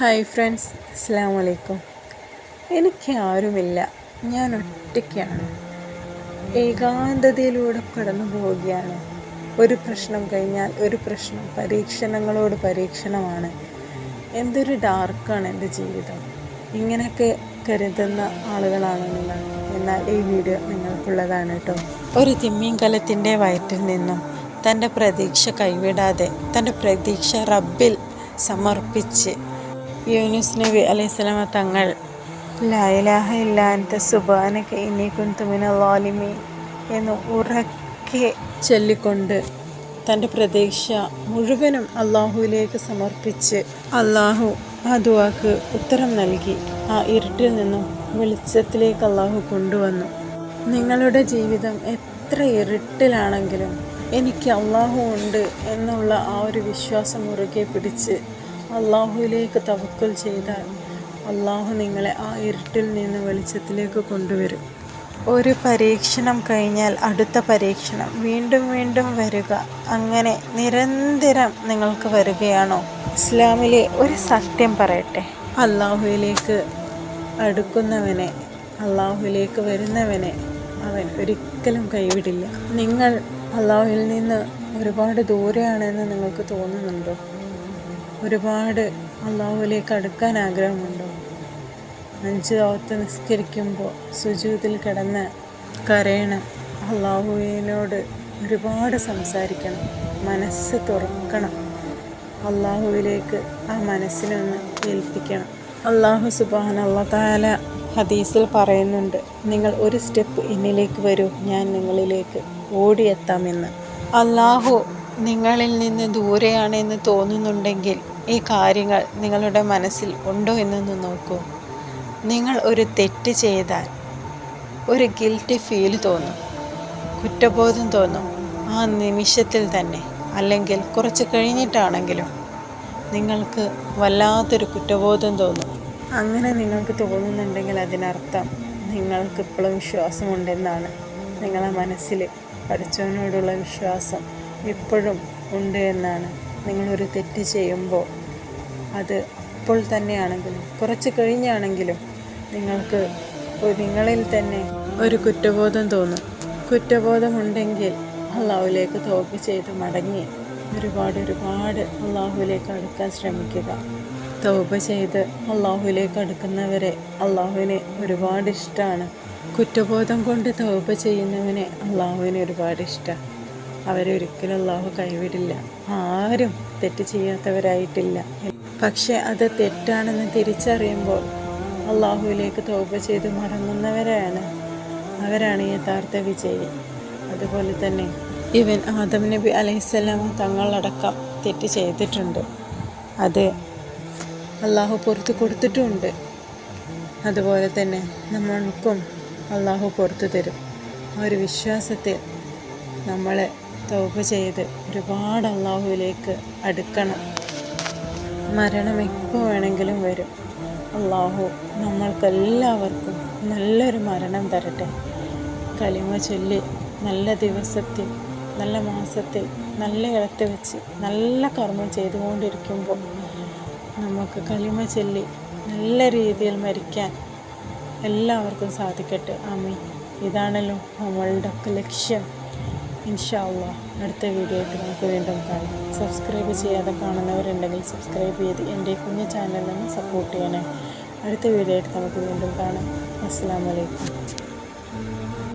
Hi friends അസ്സാം വലൈക്കും എനിക്ക് ആരുമില്ല. ഞാൻ ഒറ്റയ്ക്കാണ്. ഏകാന്തതയിലൂടെ കടന്നു പോവുകയാണ്. ഒരു പ്രശ്നം കഴിഞ്ഞാൽ ഒരു പ്രശ്നം പരീക്ഷണങ്ങളോട് പരീക്ഷണമാണ്. എന്തൊരു ഡാർക്കാണ് എന്റെ ജീവിതം. ഇങ്ങനെയൊക്കെ കരുതുന്ന ആളുകളാണ് നിങ്ങൾ. എന്നാൽ ഈ വീഡിയോ നിങ്ങൾക്കുള്ളതാണ് കേട്ടോ. ഒരു തിമ്മിങ്കലത്തിന്റെ വയറ്റിൽ നിന്നും തന്റെ പ്രതീക്ഷ കൈവിടാതെ തന്റെ പ്രതീക്ഷ റബ്ബിൽ സമർപ്പിച്ച് യൂനുസ് നബി അലൈഹിസ്ലാമ തങ്ങൾ ലായിലാഹ ഇല്ലാത്ത സുബാനൊക്കെ ഇനി കുന്തുമിന ലാലിമി എന്ന് ഉറക്കെ ചൊല്ലിക്കൊണ്ട് തന്റെ പ്രതീക്ഷ മുഴുവനും അള്ളാഹുവിലേക്ക് സമർപ്പിച്ച് അള്ളാഹു ആ ദുവാക്ക് ഉത്തരം നൽകി. ആ ഇരുട്ടിൽ നിന്നും വെളിച്ചത്തിലേക്ക് അള്ളാഹു കൊണ്ടുവന്നു. നിങ്ങളുടെ ജീവിതം എത്ര ഇരുട്ടിലാണെങ്കിലും എനിക്ക് അള്ളാഹു ഉണ്ട് എന്നുള്ള ആ ഒരു വിശ്വാസം മുറുകെ പിടിച്ച് അള്ളാഹുവിലേക്ക് തവക്കൽ ചെയ്താൽ അള്ളാഹു നിങ്ങളെ ആ ഇരുട്ടിൽ നിന്ന് വെളിച്ചത്തിലേക്ക് കൊണ്ടുവരും. ഒരു പരീക്ഷണം കഴിഞ്ഞാൽ അടുത്ത പരീക്ഷണം. വീണ്ടും വീണ്ടും വരിക. അങ്ങനെ നിരന്തരം നിങ്ങൾക്ക് വരികയാണോ? ഇസ്ലാമിലെ ഒരു സത്യം പറയട്ടെ. അള്ളാഹുവിലേക്ക് അടുക്കുന്നവനെ അള്ളാഹുവിലേക്ക് വരുന്നവനെ അവൻ ഒരിക്കലും കൈവിടില്ല. നിങ്ങൾ അള്ളാഹുവിൽ നിന്ന് ഒരുപാട് ദൂരെയാണെന്ന് നിങ്ങൾക്ക് തോന്നുന്നുണ്ടോ? ഒരുപാട് അള്ളാഹുവിലേക്ക് അടുക്കാൻ ആഗ്രഹമുണ്ടോ? അഞ്ച് ഓത്ത് നിസ്കരിക്കുമ്പോൾ സുജൂതിൽ കിടന്ന് കരയണം അള്ളാഹുവിനോട് ഒരുപാട് സംസാരിക്കണം. മനസ്സ് തുറക്കണം. അള്ളാഹുവിലേക്ക് ആ മനസ്സിനെ ഒന്ന് ഏൽപ്പിക്കണം. അള്ളാഹു സുബാൻ അള്ളതാല ഹദീസിൽ പറയുന്നുണ്ട് നിങ്ങൾ ഒരു സ്റ്റെപ്പ് എന്നിലേക്ക് വരൂ ഞാൻ നിങ്ങളിലേക്ക് ഓടിയെത്താമെന്ന്. അള്ളാഹു നിങ്ങളിൽ നിന്ന് ദൂരെയാണെന്ന് തോന്നുന്നുണ്ടെങ്കിൽ ഈ കാര്യങ്ങൾ നിങ്ങളുടെ മനസ്സിൽ ഉണ്ടോ എന്നൊന്ന് നോക്കൂ. നിങ്ങൾ ഒരു തെറ്റ് ചെയ്താൽ ഒരു ഗിൽറ്റ് ഫീൽ തോന്നും. കുറ്റബോധം തോന്നും. ആ നിമിഷത്തിൽ തന്നെ അല്ലെങ്കിൽ കുറച്ച് കഴിഞ്ഞിട്ടാണെങ്കിലും നിങ്ങൾക്ക് വല്ലാത്തൊരു കുറ്റബോധം തോന്നും. അങ്ങനെ നിങ്ങൾക്ക് തോന്നുന്നുണ്ടെങ്കിൽ അതിനർത്ഥം നിങ്ങൾക്ക് ഇപ്പോഴും വിശ്വാസമുണ്ടെന്നാണ്. നിങ്ങളെ മനസ്സിൽ പഠിച്ചവനോടുള്ള വിശ്വാസം ഇപ്പോഴും ഉണ്ട് എന്നാണ്. നിങ്ങളൊരു തെറ്റ് ചെയ്യുമ്പോൾ അത് അപ്പോൾ തന്നെയാണെങ്കിലും കുറച്ച് കഴിഞ്ഞാണെങ്കിലും നിങ്ങൾക്ക് നിങ്ങളിൽ തന്നെ ഒരു കുറ്റബോധം തോന്നും. കുറ്റബോധമുണ്ടെങ്കിൽ അള്ളാഹുലേക്ക് തോപ്പ് ചെയ്ത് മടങ്ങി ഒരുപാട് ഒരുപാട് അള്ളാഹുലേക്ക് അടുക്കാൻ ശ്രമിക്കുക. തൗബ ചെയ്ത് അള്ളാഹുലേക്ക് അടുക്കുന്നവരെ അള്ളാഹുവിനെ ഒരുപാട് ഇഷ്ടമാണ് കുറ്റബോധം കൊണ്ട് തൗബ ചെയ്യുന്നവനെ അള്ളാഹുവിനെ ഒരുപാട് ഇഷ്ടമാണ് അവരെ ഒരിക്കലും അള്ളാഹു കൈവിടില്ല. ആരും തെറ്റ് ചെയ്യാത്തവരായിട്ടില്ല. പക്ഷെ അത് തെറ്റാണെന്ന് തിരിച്ചറിയുമ്പോൾ അള്ളാഹുവിലേക്ക് തോപ ചെയ്ത് മടങ്ങുന്നവരാണ്. അവരാണ് യഥാർത്ഥ വിജയി. അതുപോലെ തന്നെ ഇവൻ ആദം നബി അലൈഹിസ്സലാം തങ്ങളടക്കം തെറ്റ് ചെയ്തിട്ടുണ്ട്. അത് അള്ളാഹു പുറത്ത് കൊടുത്തിട്ടുമുണ്ട് അതുപോലെ തന്നെ നമ്മൾക്കും അള്ളാഹു പുറത്തു തരും. ആ ഒരു വിശ്വാസത്തിൽ നമ്മളെ തൗബ ചെയ്ത് ഒരുപാട് അള്ളാഹുവിലേക്ക് അടുക്കണം. മരണം എപ്പോൾ വേണമെങ്കിലും വരും. അള്ളാഹു നമ്മൾക്കെല്ലാവർക്കും നല്ലൊരു മരണം തരട്ടെ. കലിമ ചൊല്ലി നല്ല ദിവസത്തിൽ നല്ല മാസത്തിൽ നല്ല ഇടത്ത് വെച്ച് നല്ല കർമ്മം ചെയ്തുകൊണ്ടിരിക്കുമ്പോൾ നമുക്ക് കലിമ ചൊല്ലി നല്ല രീതിയിൽ മരിക്കാൻ എല്ലാവർക്കും സാധിക്കട്ടെ. അമ്മ ഇതാണല്ലോ നമ്മളുടെ ലക്ഷ്യം. ഇൻഷാല്ല അടുത്ത വീഡിയോ ആയിട്ട് നമുക്ക് വീണ്ടും കാണാം. സബ്സ്ക്രൈബ് ചെയ്യാതെ കാണുന്നവരുണ്ടെങ്കിൽ സബ്സ്ക്രൈബ് ചെയ്ത് എന്റെ കുഞ്ഞു ചാനലിനെ സപ്പോർട്ട് ചെയ്യണേ. അടുത്ത വീഡിയോ ആയിട്ട് നമുക്ക് വീണ്ടും കാണാം. അസ്സാം വലൈക്കും